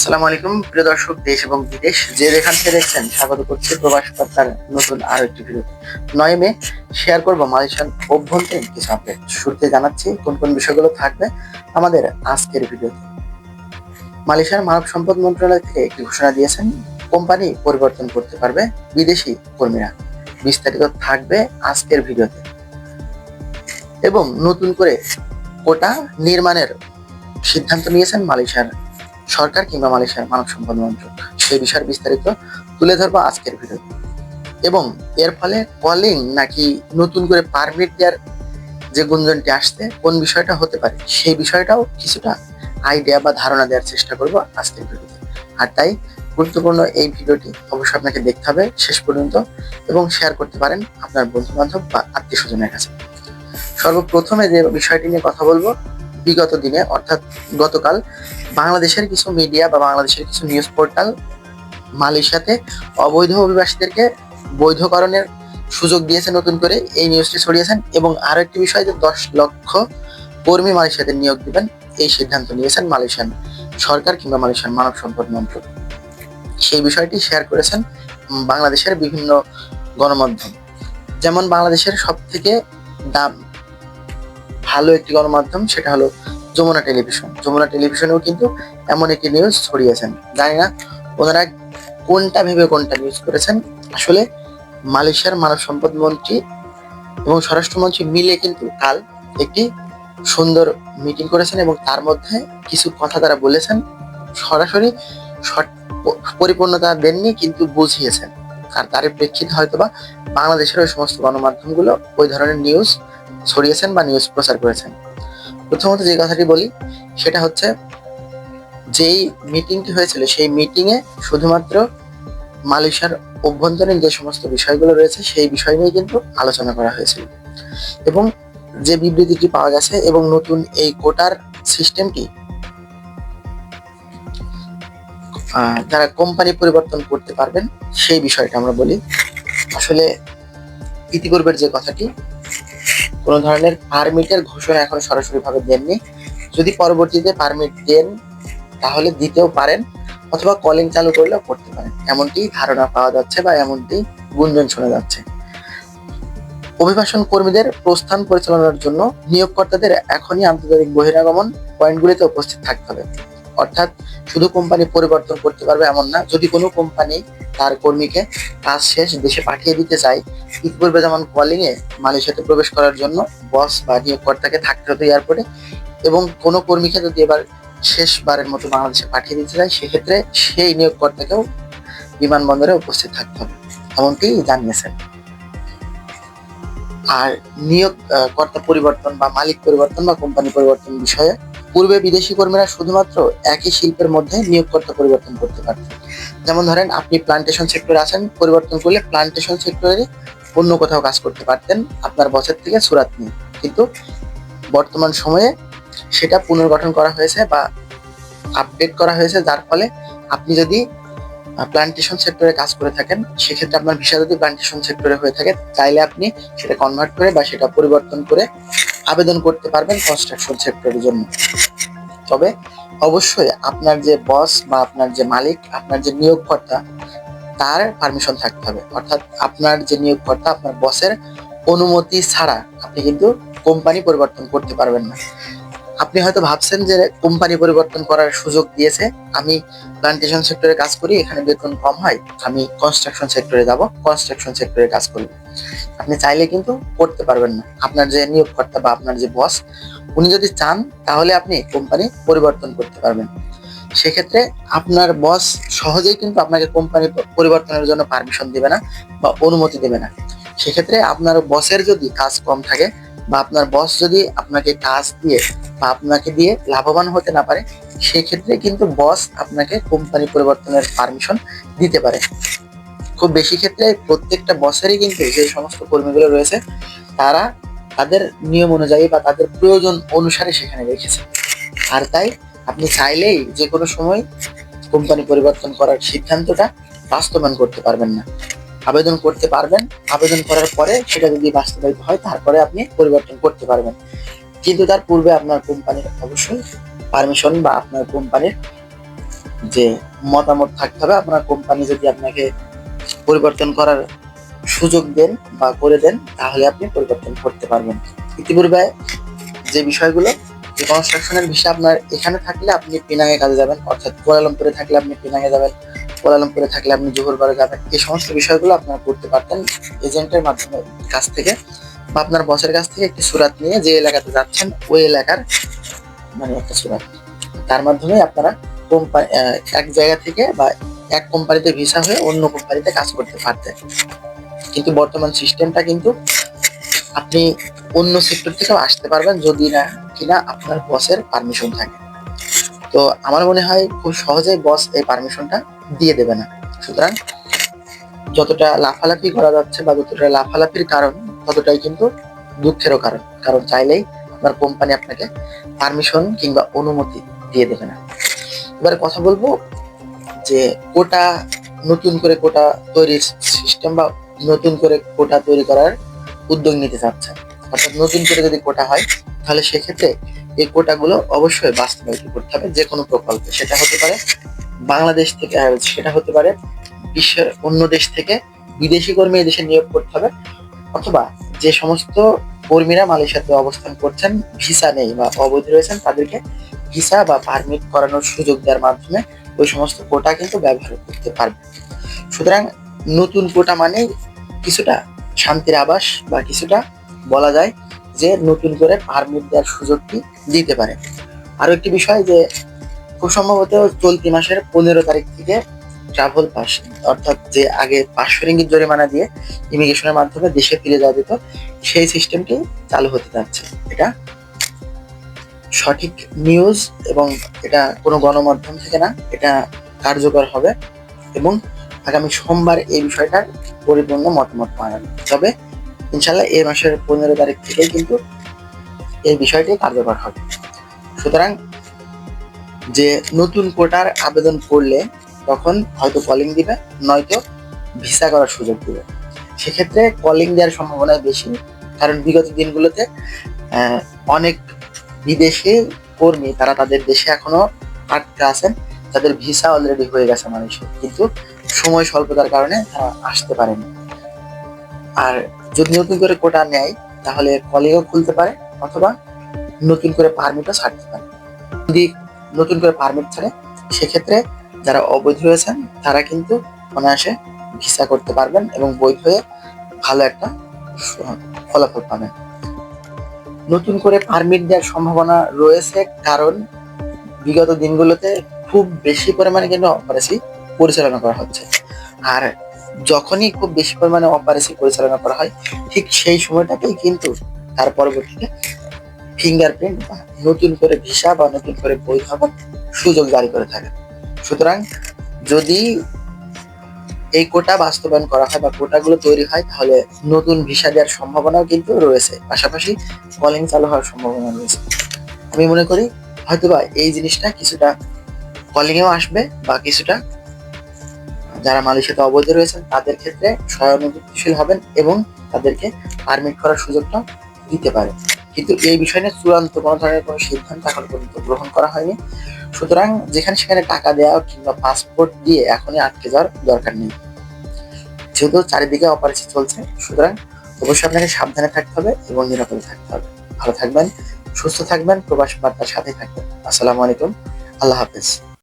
আসসালামু আলাইকুম, প্রিয় দর্শক, দেশ এবং বিদেশ, যে যেখান থেকে দেখছেন, স্বাগত করছি প্রবাস বার্তার নতুন আরও একটি ভিডিও নয় মে, শেয়ার করব মালয়েশিয়ান অভ্যন্তরীণ কিছু আপডেট শুরুতে জানাচ্ছি কোন কোন বিষয়গুলো থাকবে আমাদের আজকের ভিডিওতে। মালয়েশিয়ার মানব সম্পদ মন্ত্রণালয় থেকে একটি ঘোষণা দিয়েছেন, কোম্পানি পরিবর্তন করতে পারবে বিদেশি কর্মীরা। বিস্তারিত থাকবে আজকের ভিডিওতে। এবং নতুন করে কোটা নির্মাণের সিদ্ধান্ত নিয়েছেন মালয়েশিয়ার সরকার কিংবা মালয়েশিয়ার মানব সম্পদ মন্ত্রক, সেই বিষয়ের বিস্তারিত তুলে ধরবো আজকের ভিডিও এবং এর ফলে কলিং নাকি নতুন করে পারমিট দেওয়ার যে গুঞ্জনটি আসছে, কোন বিষয়টা হতে পারে, সেই বিষয়টাও কিছুটা আইডিয়া বা ধারণা দেওয়ার চেষ্টা করব আজকের ভিডিওতে আর তাই গুরুত্বপূর্ণ এই ভিডিওটি অবশ্যই আপনাকে দেখতে হবে শেষ পর্যন্ত এবং শেয়ার করতে পারেন আপনার বন্ধু বান্ধব বা আত্মীয় স্বজনের কাছে। সর্বপ্রথমে যে বিষয়টি নিয়ে কথা বলব বিগত দিনে, অর্থাৎ গতকাল বাংলাদেশের কিছু মিডিয়া বা বাংলাদেশের কিছু নিউজ পোর্টাল মালয়েশিয়াতে অবৈধ অভিবাসীদেরকে বৈধকরণের সুযোগ দিয়েছে নতুন করে। এই নিউজটি ছড়িয়েছেন এবং আরও একটি বিষয় যে দশ লক্ষ কর্মী মালয়েশিয়াতে নিয়োগ দিবেন, এই সিদ্ধান্ত নিয়েছেন মালয়েশিয়ান সরকার কিংবা মালয়েশিয়ান মানব সম্পদ মন্ত্রক। সেই বিষয়টি শেয়ার করেছেন বাংলাদেশের বিভিন্ন গণমাধ্যম। যেমন বাংলাদেশের সব থেকে দাম ভালো একটি গণমাধ্যম, সেটা হলো যমুনা টেলিভিশন। যমুনা টেলিভিশনেও কিন্তু এমন একটি নিউজ ছড়িয়েছেন। জানি না ওনারা কোনটা ভেবে কোনটা নিউজ করেছেন। আসলে মালয়েশিয়ার মানব সম্পদ মন্ত্রী এবং স্বরাষ্ট্রমন্ত্রী মিলে কিন্তু কাল একটি সুন্দর মিটিং করেছেন এবং তার মধ্যে কিছু কথা তারা বলেছেন। সরাসরি পরিপূর্ণতা দেননি, কিন্তু বুঝিয়েছেন। আর তার প্রেক্ষিতে হয়তোবা বাংলাদেশের ওই সমস্ত গণমাধ্যমগুলো ওই ধরনের নিউজ ছড়িয়েছেন বা নিউজ প্রচার করেছেন। প্রথমত যে কথাটি বলি, সেটা হচ্ছে যেই মিটিংটি হয়েছিল, সেই মিটিং এ শুধুমাত্র মালয়েশিয়ার অভ্যন্তরীণ যে সমস্ত বিষয়গুলো রয়েছে, সেই বিষয় নিয়ে কিন্তু আলোচনা করা হয়েছিল। এবং যে বিবৃতিটি পাওয়া গেছে এবং নতুন এই কোটার সিস্টেমটি যারা কোম্পানি পরিবর্তন করতে পারবেন, সেই বিষয়টা আমরা বলি। আসলে ইতিপূর্বের যে কথাটি কোনো ধরনের পারমিটের ঘোষণা এখন সরাসরি ভাবে দেননি। যদি পরবর্তীতে পারমিট দেন, তাহলে দিতেও পারেন অথবা কলিং চালু করলেও করতে পারেন। এমনটি ধারণা পাওয়া যাচ্ছে বা এমনটি গুঞ্জন শোনা যাচ্ছে। অভিবাসন কর্মীদের প্রস্থান পরিচালনার জন্য নিয়োগকর্তাদের এখনই আন্তর্জাতিক বহিরাগমন পয়েন্টগুলিতে উপস্থিত থাকতে হবে। অর্থাৎ শুধু কোম্পানি পরিবর্তন করতে পারবে এমন না, যদি কোনো কোম্পানি তার কর্মীকে কাজ শেষ দেশে পাঠিয়ে দিতে চায়, ইতিপূর্বে যেমন কলিং এ মালয়েশিয়াতে প্রবেশ করার জন্য বস বা নিয়োগকর্তাকে থাকতে হতো এয়ারপোর্টে এবং কোনো কর্মীকে যদি এবার শেষবারের মতো বাংলাদেশে পাঠিয়ে দিতে চায়, সেক্ষেত্রে সেই নিয়োগকর্তাকেও বিমানবন্দরে উপস্থিত থাকতে হবে, এমনটি জানিয়েছেন। আর নিয়োগ কর্তা পরিবর্তন বা মালিক পরিবর্তন বা কোম্পানি পরিবর্তন বিষয়ে পূর্বে বিদেশি কর্মীরা শুধুমাত্র একই শিল্পের মধ্যে নিয়োগকর্তা পরিবর্তন করতে পারতেন যেমন ধরেন, আপনি প্লান্টেশন সেক্টরে আছেন, পরিবর্তন করলে প্লান্টেশন সেক্টরে অন্য কোথাও কাজ করতে পারতেন আপনার বছর থেকে সুরাত নিয়ে। কিন্তু বর্তমান সময়ে সেটা পুনর্গঠন করা হয়েছে বা আপডেট করা হয়েছে, যার ফলে আপনি যদি প্লান্টেশন সেক্টরে কাজ করে থাকেন, সেক্ষেত্রে আপনার ভিসা যদি প্লান্টেশন সেক্টরে হয়ে থাকে চাইলে আপনি সেটা কনভার্ট করে বা সেটা পরিবর্তন করে আবেদন করতে পারবেন কনস্ট্রাকশন সেক্টরের জন্য। তবে অবশ্যই আপনার যে বস বা আপনার যে মালিক, আপনার যে নিয়োগকর্তা, তার পারমিশন থাকতে হবে। অর্থাৎ আপনার যে নিয়োগকর্তা, আপনার বসের অনুমতি ছাড়া আপনি কিন্তু কোম্পানি পরিবর্তন করতে পারবেন না। আপনি হয়তো ভাবছেন যে কোম্পানি পরিবর্তন করার সুযোগ দিয়েছে। আমি প্লান্টেশন সেক্টরে কাজ করি, এখানে বেতন কম হয়, আমি কনস্ট্রাকশন সেক্টরে যাব কনস্ট্রাকশন সেক্টরে কাজ করব আপনি চাইলে কিন্তু করতে পারবেন না। আপনার যে নিয়োগকর্তা বা আপনার যে বস উনি যদি চান, তাহলে আপনি কোম্পানি পরিবর্তন করতে পারবেন। সেক্ষেত্রে আপনার বস সহজেই কিন্তু আপনাকে কোম্পানি পরিবর্তনের জন্য পারমিশন দেবে না বা অনুমতি দেবে না। সেক্ষেত্রে আপনার বসের যদি কাজ কম থাকে বা আপনার বস যদি আপনাকে কাজ দিয়ে বা আপনাকে দিয়ে লাভবান হতে না পারে, সেক্ষেত্রে কিন্তু বস আপনাকে কোম্পানি পরিবর্তনের পারমিশন দিতে পারে। খুব বেশি ক্ষেত্রে প্রত্যেকটা বসেরই কিন্তু যে সমস্ত কর্মীগুলো রয়েছে, তারা তাদের নিয়ম অনুযায়ী বা তাদের প্রয়োজন অনুসারে সেখানে রেখেছে। আর তাই আপনি চাইলেই যে কোনো সময় কোম্পানি পরিবর্তন করার সিদ্ধান্তটা বাস্তবায়ন করতে পারবেন না। আবেদন করতে পারবেন। আবেদন করার পরে সেটা যদি বাস্তবায়িত হয়, তারপরে আপনি পরিবর্তন করতে পারবেন। কিন্তু তার পূর্বে আপনার কোম্পানির অবশ্যই পারমিশন বা আপনার কোম্পানির যে মতামত থাকতে হবে। আপনার কোম্পানি যদি আপনাকে পরিবর্তন করার সুযোগ দেন বা করে দেন, তাহলে আপনি পরিবর্তন করতে পারবেন। ইতিপূর্বে যে বিষয়গুলো, যে কনস্ট্রাকশনের বিষয় আপনার এখানে থাকলে আপনি পিনাঙে কাজে যাবেন, অর্থাৎ কোয়ালালামপুরে থাকলে আপনি পিনাঙে যাবেন। কোয়ালালামপুরে থাকলে আপনি জোহরবারে যাবেন। এই সমস্ত বিষয়গুলো আপনারা করতে পারতেন এজেন্টের মাধ্যমে কাছ থেকে। বা আপনার বসের কাছ থেকে একটি সুরাত নিয়ে যে এলাকাতে যাচ্ছেন, ওই এলাকার মানে একটা সুরাত। তার মাধ্যমে আপনারা কোম্পানি এক জায়গা থেকে বা এক কোম্পানিতে ভিসা হয়ে অন্য কোম্পানিতে কাজ করতে পারতেন। কিন্তু বর্তমান সিস্টেমটা কিন্তু আপনি অন্য সেক্টর থেকেও আসতে পারবেন যদি না, কিনা আপনার বসের পারমিশন থাকে। তো আমার মনে হয় খুব সহজেই বস এই পারমিশনটা দিয়ে দেবে না। সুতরাং যতটা লাফালাফি করা যাচ্ছে বা যতটা লাফালাফির কারণ, ততটাই কিন্তু দুঃখেরও কারণ। কারণ চাইলেই আপনার কোম্পানি আপনাকে পারমিশন কিংবা অনুমতি দিয়ে দেবে না। এবারে কথা বলব যে কোটা নতুন করে কোটা তৈরির সিস্টেম বা নতুন করে কোটা তৈরি করার উদ্যোগ নিতে চাচ্ছে অর্থাৎ নতুন করে যদি কোটা হয়, তাহলে সেক্ষেত্রে এই কোটাগুলো অবশ্যই বাস্তবায়িত করতে হবে যে কোনো প্রকল্পে। সেটা হতে পারে বাংলাদেশ থেকে সেটা হতে পারে বিশ্বের অন্য দেশ থেকে বিদেশি কর্মী এদেশে নিয়োগ করতে হবে। অথবা যে সমস্ত কর্মীরা মালয়েশিয়াতে অবস্থান করছেন, ভিসা নেই বা অবৈধ রয়েছেন, তাদেরকে ভিসা বা পারমিট করানোর সুযোগ দেওয়ার মাধ্যমে ওই সমস্ত কোটা কিন্তু ব্যবহার করতে পারবে। সুতরাং নতুন কোটা মানে কিছুটা শান্তির আবাস বা কিছুটা বলা যায় যে নতুন করে পারমিট দেওয়ার সুযোগটি দিতে পারে। আরও একটি বিষয় যে খুব সম্ভবত চলতি মাসের পনেরো তারিখ থেকে ট্রাভেল পাস, অর্থাৎ যে আগে পাঁচশো রিঙ্গিত জরিমানা দিয়ে ইমিগ্রেশনের মাধ্যমে দেশে ফিরে যাওয়া যেত, সেই সিস্টেমটি চালু হতে যাচ্ছে। এটা সঠিক নিউজ এবং এটা কোনো গণমাধ্যম থেকে না, এটা কার্যকর হবে এবং আগামী সোমবার এই বিষয়টার পরিপূর্ণ মতামত পাওয়া যাবে। তবে ইনশাল্লাহ এই মাসের পনেরো তারিখ থেকেই কিন্তু এই বিষয়টি কার্যকর হবে। সুতরাং যে নতুন কোটার আবেদন করলে তখন হয়তো কলিং দিবে, নয়তো ভিসা করার সুযোগ দিবে। সেক্ষেত্রে কলিং দেওয়ার সম্ভাবনা বেশি, কারণ বিগত দিনগুলোতে অনেক বিদেশি কর্মী তারা তাদের দেশে এখনও আটকে আছেন, তাদের ভিসা অলরেডি হয়ে গেছে মানুষের, কিন্তু সময় স্বল্পতার কারণে তারা আসতে পারেনি। আর যদি নতুন করে কোটা নেয়, তাহলে কলিংও খুলতে পারে, অথবা নতুন করে পারমিটও ছাড়তে পারে। যদি নতুন করে পারমিট ছাড়ে, সেক্ষেত্রে যারা অবৈধ রয়েছেন তারা কিন্তু অনায়াসে ভিসা করতে পারবেন এবং বৈধ হয়ে ভালো একটা ফলাফল পাবেন। নতুন করে পারমিট দেওয়ার সম্ভাবনা রয়েছে কারণ বিগত দিনগুলোতে খুব বেশি পরিমাণে কিন্তু অপারেসি পরিচালনা করা হচ্ছে। আর যখনই খুব বেশি পরিমাণে অপারেসি পরিচালনা করা হয়, ঠিক সেই সময়টাতেই কিন্তু তার পরবর্তীতে ফিঙ্গারপ্রিন্ট বা নতুন করে ভিসা বা নতুন করে বই হবার সুযোগ জারি করে থাকে। সুতরাং যদি এই কোটা বাস্তবায়ন করা হয় বা কোটাগুলো তৈরি হয়, তাহলে নতুন ভিসা দেওয়ার সম্ভাবনাও কিন্তু রয়েছে। পাশাপাশি কলিং চালু হওয়ার সম্ভাবনা রয়েছে। আমি মনে করি হয়তোবা এই জিনিসটা কিছুটা কলিংয়েও আসবে বা কিছুটা যারা মালয়েশিয়াতে অবৈধ রয়েছেন তাদের ক্ষেত্রে সহানুভূতিশীল হবেন এবং তাদেরকে পারমিট করার সুযোগটা দিতে পারে কিন্তু এই বিষয় নিয়ে চূড়ান্ত কোনো ধরনের কোনো সিদ্ধান্ত এখন পর্যন্ত গ্রহণ করা হয়নি। সুতরাং যেখানে সেখানে টাকা দেওয়া কিংবা পাসপোর্ট দিয়ে এখনই আটকে যাওয়ার দরকার নেই। যেহেতু চারিদিকে অপারেশন চলছে, সুতরাং অবশ্যই আপনাকে সাবধানে থাকতে হবে এবং নিরাপদে থাকতে হবে। ভালো থাকবেন, সুস্থ থাকবেন, প্রবাস বার্তার সাথে থাকবেন। আসসালামু আলাইকুম, আল্লাহ হাফেজ।